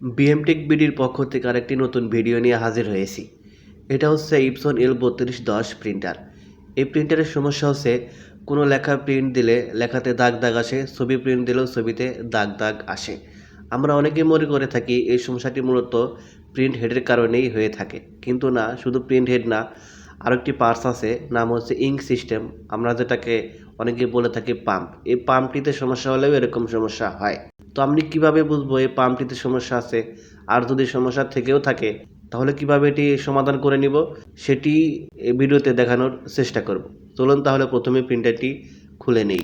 বিএমটেক বিডির পক্ষ থেকে আরেকটি নতুন ভিডিও নিয়ে হাজির হয়েছি। এটা হচ্ছে ইপসন এল বত্রিশ দশ প্রিন্টার এই প্রিন্টারের সমস্যা হচ্ছে, কোনো লেখা প্রিন্ট দিলে লেখাতে দাগ দাগ আসে, ছবি প্রিন্ট দিলেও ছবিতে দাগ দাগ আসে। আমরা অনেকেই মনে করে থাকি এই সমস্যাটি মূলত প্রিন্ট হেডের কারণেই হয়ে থাকে। কিন্তু না, শুধু প্রিন্ট হেড না আরও একটি পার্টস আছে, নাম হচ্ছে ইঙ্ক সিস্টেম আমরা যেটাকে অনেকে বলে থাকে পাম্প এই পাম্পটিতে সমস্যা হলেও এরকম সমস্যা হয়। তো আপনি কীভাবে বুঝব এই পাম্পটিতে সমস্যা আছে? আর যদি সমস্যা থেকেও থাকে, তাহলে কীভাবে এটি সমাধান করে নিব? সেটি ভিডিওতে দেখানোর চেষ্টা করব। চলুন তাহলে প্রথমে প্রিন্টারটি খুলে নেই।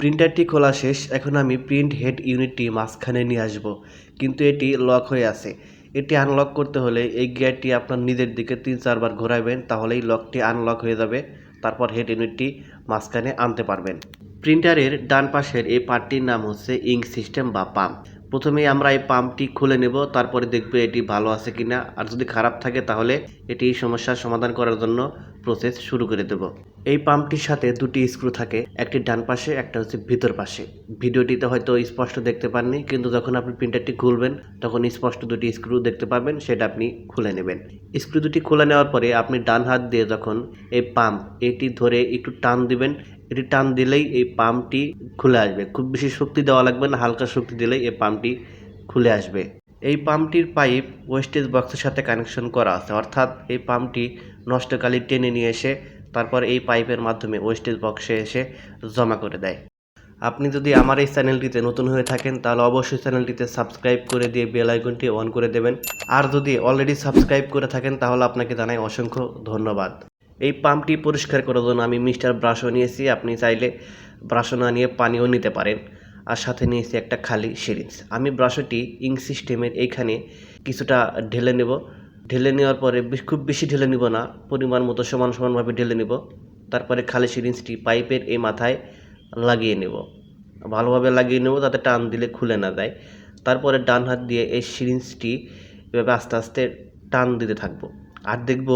প্রিন্টারটি খোলা শেষ, এখন আমি প্রিন্ট হেড ইউনিটটি মাঝখানে নিয়ে আসব, কিন্তু এটি লক হয়ে আছে। এটি আনলক করতে হলে এই গিয়ারটি আপনার নিজের দিকে তিন চারবার ঘোরাবেন, তাহলেই লকটি আনলক হয়ে যাবে, তারপর হেড ইউনিটটি মাঝখানে আনতে পারবেন। প্রিন্টারের ডান পাশের এই পার্টটির নাম হচ্ছে ইঙ্ক সিস্টেম বা পাম্প প্রথমেই আমরা এই পাম্পটি খুলে নেব, তারপরে দেখবে এটি ভালো আছে কিনা, আর যদি খারাপ থাকে তাহলে এটি সমস্যার সমাধান করার জন্য প্রসেস শুরু করে দেব। এই পাম্পটির সাথে দুটি স্ক্রু থাকে, একটি ডান পাশে, একটা হচ্ছে ভিতর পাশে। ভিডিওটিতে হয়তো স্পষ্ট দেখতে পাননি, কিন্তু যখন আপনি প্রিন্টারটি খুলবেন, তখন স্পষ্ট দুটি স্ক্রু দেখতে পাবেন, সেটা আপনি খুলে নেবেন। স্ক্রু দুটি খুলে নেওয়ার পরে আপনি ডান হাত দিয়ে যখন এই পাম্প এটি ধরে একটু টান দিবেন, এটি টান দিলেই এই পাম্পটি খুলে আসবে। খুব বেশি শক্তি দেওয়া লাগবে না, হালকা শক্তি দিলেই এই পাম্পটি খুলে আসবে। এই পাম্পটির পাইপ ওয়েস্টেজ বক্সের সাথে কানেকশন করা আছে। অর্থাৎ এই পাম্পটি নষ্টকালী টেনে নিয়ে এসে তারপর এই পাইপের মাধ্যমে ওয়েস্টেজ বক্সে এসে জমা করে দেয়। আপনি যদি আমার এই চ্যানেলটিতে নতুন হয়ে থাকেন, তাহলে অবশ্যই চ্যানেলটিতে সাবস্ক্রাইব করে দিয়ে বেল আইকনটি অন করে দেবেন। আর যদি অলরেডি সাবস্ক্রাইব করে থাকেন, তাহলে আপনাকে জানাই অসংখ্য ধন্যবাদ। এই পাম্পটি পরিষ্কার করার জন্য আমি মিস্টার ব্রাশও নিয়েছি। আপনি চাইলে ব্রাশও না নিয়ে পানিও নিতে পারেন। আর সাথে নিয়েছি একটা খালি সিরিঞ্জ। আমি ব্রাশটি ইং সিস্টেমের এইখানে কিছুটা ঢেলে নেব। ঢেলে নেওয়ার পরে খুব বেশি ঢেলে নিব না, পরিমাণ মতো সমান সমানভাবে ঢেলে নেব। তারপরে খালি সিরিঞ্জটি পাইপের এই মাথায় লাগিয়ে নেব। ভালোভাবে লাগিয়ে নেব তাতে টান দিলে খুলে না যায়। তারপরে ডান হাত দিয়ে এই সিরিঞ্জটি এভাবে আস্তে আস্তে টান দিতে থাকব। আর দেখব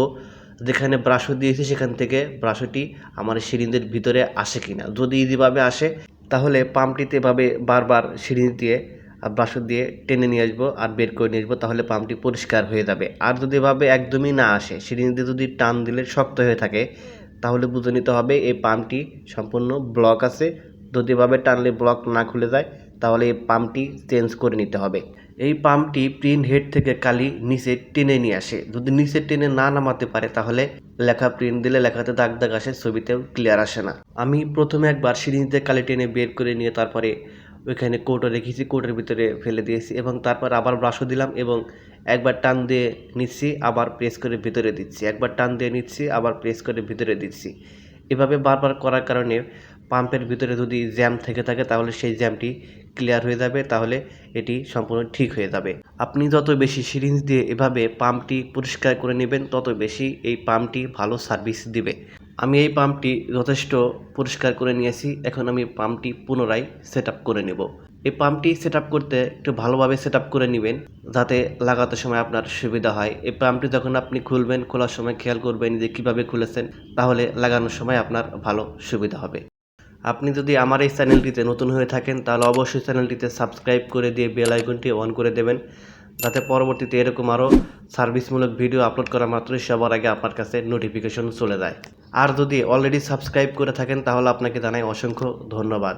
যেখানে ব্রাশও দিয়েছি সেখান থেকে ব্রাশটি আমার সিরিঞ্জের ভিতরে আসে কিনা। যদি ইজিভাবে আসে তাহলে পাম্পটিতে এভাবে বারবার সিরিজ দিয়ে আর ব্রাশ দিয়ে টেনে নিয়ে আসব আর বের করে নিয়ে আসব, তাহলে পাম্পটি পরিষ্কার হয়ে যাবে। আর যদি এভাবে একদমই না আসে, সিঁড়ি দিয়ে যদি টান দিলে শক্ত হয়ে থাকে, তাহলে বুঝে নিতে হবে এই পাম্পটি সম্পূর্ণ ব্লক আছে। যদি এভাবে টানলে ব্লক না খুলে যায়, তাহলে এই পাম্পটি চেঞ্জ করে নিতে হবে। এই পাম্পটি প্রিন্ট হেড থেকে কালি নিচে টেনে নিয়ে আসে। যদি নিচে টেনে না নামাতে পারে, তাহলে লেখা প্রিন্ট দিলে লেখাতে দাগ দাগ আসে, ছবিতেও ক্লিয়ার আসে না। আমি প্রথমে একবার সিরিঞ্জতে কালি টেনে বের করে নিয়ে তারপরে ওইখানে কোটো রেখেছি, কোটের ভিতরে ফেলে দিয়েছি এবং তারপর আবার ব্রাশও দিলাম এবং একবার টান দিয়ে নিচ্ছি, আবার প্রেস করে ভিতরে দিচ্ছি। একবার টান দিয়ে নিচ্ছি, আবার প্রেস করে ভিতরে দিচ্ছি। এভাবে বারবার করার কারণে পাম্পের ভিতরে যদি জ্যাম থেকে থাকে, তাহলে সেই জ্যামটি ক্লিয়ার হয়ে যাবে, তাহলে এটি সম্পূর্ণ ঠিক হয়ে যাবে। আপনি যত বেশি সিরিঞ্জ দিয়ে এভাবে পাম্পটি পরিষ্কার করে নেবেন, তত বেশি এই পাম্পটি ভালো সার্ভিস দিবে। আমি এই পাম্পটি যথেষ্ট পরিষ্কার করে নিয়েছি, এখন আমি পাম্পটি পুনরায় সেট করে নেব। এই পাম্পটি সেট করতে একটু ভালোভাবে সেট করে নেবেন, যাতে লাগাতে সময় আপনার সুবিধা হয়। এই পাম্পটি যখন আপনি খুলবেন, খোলার সময় খেয়াল করবেন যে কীভাবে খুলেছেন, তাহলে লাগানোর সময় আপনার ভালো সুবিধা হবে। আপনি যদি আমার এই চ্যানেলটিতে নতুন হয়ে থাকেন, তাহলে অবশ্যই চ্যানেলটিতে সাবস্ক্রাইব করে দিয়ে বেল আইকনটি অন করে দেবেন। যাতে পরবর্তীতে এরকম আরও সার্ভিসমূলক ভিডিও আপলোড করা মাত্রই সবার আগে আপনার কাছে নোটিফিকেশন চলে যায়। আর যদি অলরেডি সাবস্ক্রাইব করে থাকেন, তাহলে আপনাকে জানাই অসংখ্য ধন্যবাদ।